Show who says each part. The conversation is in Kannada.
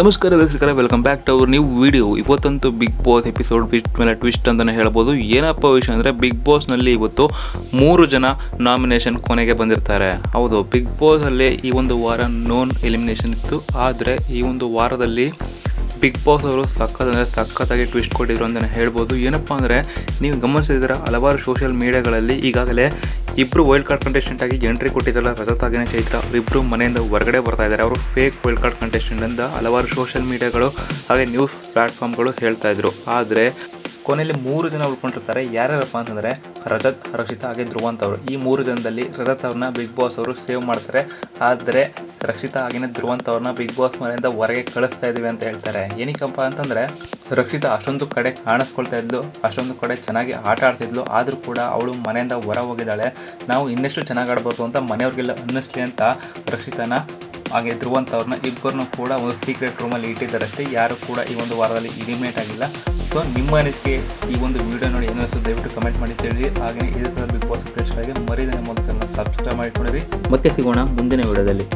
Speaker 1: ನಮಸ್ಕಾರ ವೀಕ್ಷಕರೇ welcome back to our new video ಇವತ್ತಂತೂ big boss episode twist ಮೇಲೆ ಟ್ವಿಸ್ಟ್ ಅಂತಲೇ ಹೇಳ್ಬೋದು. ಏನಪ್ಪ ವಿಷಯ ಅಂದರೆ ಬಿಗ್ ಬಾಸ್ನಲ್ಲಿ ಇವತ್ತು ಮೂರು ಜನ ನಾಮಿನೇಷನ್ ಕೊನೆಗೆ ಬಂದಿರ್ತಾರೆ. ಹೌದು ಬಿಗ್ ಬಾಸಲ್ಲಿ ಈ ಒಂದು ವಾರ ನೋನ್ ಎಲಿಮಿನೇಷನ್ ಇತ್ತು. ಆದರೆ ಈ ಒಂದು ವಾರದಲ್ಲಿ ಬಿಗ್ ಬಾಸ್ ಅವರು ಸಖತ್ ಅಂದರೆ ಸಖತ್ತಾಗಿ ಟ್ವಿಸ್ಟ್ ಕೊಟ್ಟಿದ್ರು ಅಂತಲೇ ಹೇಳ್ಬೋದು. ಏನಪ್ಪ ಅಂದರೆ ನೀವು ಗಮನಿಸಿದ್ರೆ ಹಲವಾರು ಸೋಷಿಯಲ್ ಮೀಡಿಯಾಗಳಲ್ಲಿ ಈಗಾಗಲೇ ಇಬ್ಬರು ವೈಲ್ಡ್ ಕಾರ್ಡ್ ಕಂಟೆಸ್ಟೆಂಟ್ ಆಗಿ ಎಂಟ್ರಿ ಕೊಟ್ಟಿದ್ದಲ್ಲ ರಜತ್ ಆಗಿನ ಚೈತ್ರ. ಅವರಿಬ್ರು ಮನೆಯಿಂದ ಹೊರಗಡೆ ಬರ್ತಾ ಇದ್ದಾರೆ. ಅವರು ಫೇಕ್ ವೈಲ್ಡ್ ಕಾರ್ಡ್ ಕಂಟೆಸ್ಟೆಂಟ್ ಅಂತ ಹಲವಾರು ಸೋಷಿಯಲ್ ಮೀಡಿಯಾಗಳು ಹಾಗೆ ನ್ಯೂಸ್ ಪ್ಲಾಟ್ಫಾರ್ಮ್ಗಳು ಹೇಳ್ತಾ ಇದ್ರು. ಆದರೆ ಕೊನೆಯಲ್ಲಿ ಮೂರು ಜನ ಉಳ್ಕೊಂಡಿರ್ತಾರೆ. ಯಾರ್ಯಾರಪ್ಪ ಅಂತಂದರೆ ರಜತ್, ರಕ್ಷಿತಾ ಹಾಗೆ ಧ್ರುವಂತ್ ಅವರು. ಈ ಮೂರು ಜನದಲ್ಲಿ ರಜತ್ ಅವ್ರನ್ನ ಬಿಗ್ ಬಾಸ್ ಅವರು ಸೇವ್ ಮಾಡ್ತಾರೆ. ಆದರೆ ರಕ್ಷಿತಾ ಆಗಿನ ಧ್ರುವಂತ್ ಅವ್ರನ್ನ ಬಿಗ್ ಬಾಸ್ ಮನೆಯಿಂದ ಹೊರಗೆ ಕಳಿಸ್ತಾ ಇದ್ದೀವಿ ಅಂತ ಹೇಳ್ತಾರೆ. ಏನಕ್ಕಪ್ಪ ಅಂತಂದರೆ, ರಕ್ಷಿತಾ ಅಷ್ಟೊಂದು ಕಡೆ ಕಾಣಿಸ್ಕೊಳ್ತಾ ಇದ್ಲು, ಅಷ್ಟೊಂದು ಕಡೆ ಚೆನ್ನಾಗಿ ಆಟ ಆಡ್ತಿದ್ಲು, ಆದರೂ ಕೂಡ ಅವಳು ಮನೆಯಿಂದ ಹೊರ ಹೋಗಿದ್ದಾಳೆ ನಾವು ಇನ್ನೆಷ್ಟು ಚೆನ್ನಾಗಿ ಆಡ್ಬೋದು ಅಂತ ಮನೆಯವ್ರಿಗೆಲ್ಲ ಅನ್ನಿಸ್ಲಿ ಅಂತ ರಕ್ಷಿತಾನ ಹಾಗೆ ಧ್ರುವಂತ್ ಅವ್ರನ್ನ ಇಬ್ಬರನ್ನು ಕೂಡ ಒಂದು ಸೀಕ್ರೆಟ್ ರೂಮಲ್ಲಿ ಇಟ್ಟಿದ್ದಾರಷ್ಟೇ. ಯಾರು ಕೂಡ ಈ ಒಂದು ವಾರದಲ್ಲಿ ಇಲಿಮಿನೇಟ್ ಆಗಿಲ್ಲ. ಸೊ ನಿಮ್ಮ ಅನಿಸಿಕೆ ಈ ಒಂದು ವಿಡಿಯೋ ನೋಡಿ ಏನು ಅನಿಸುತ್ತೆ ದಯವಿಟ್ಟು ಕಮೆಂಟ್ ಮಾಡಿ ತಿಳಿಸಿ. ಹಾಗೆ ಇದೇ ಥರ ಬಿಗ್ ಬಾಸ್ ಅಪ್ಡೇಟ್ಸ್ಗಳಿಗೆ ಮರಿದ ಮೊದಲು ಸಬ್ಸ್ಕ್ರೈಬ್ ಮಾಡಿಕೊಂಡಿರಿ ಮತ್ತೆ ಸಿಗೋಣ ಮುಂದಿನ ವಿಡಿಯೋದಲ್ಲಿ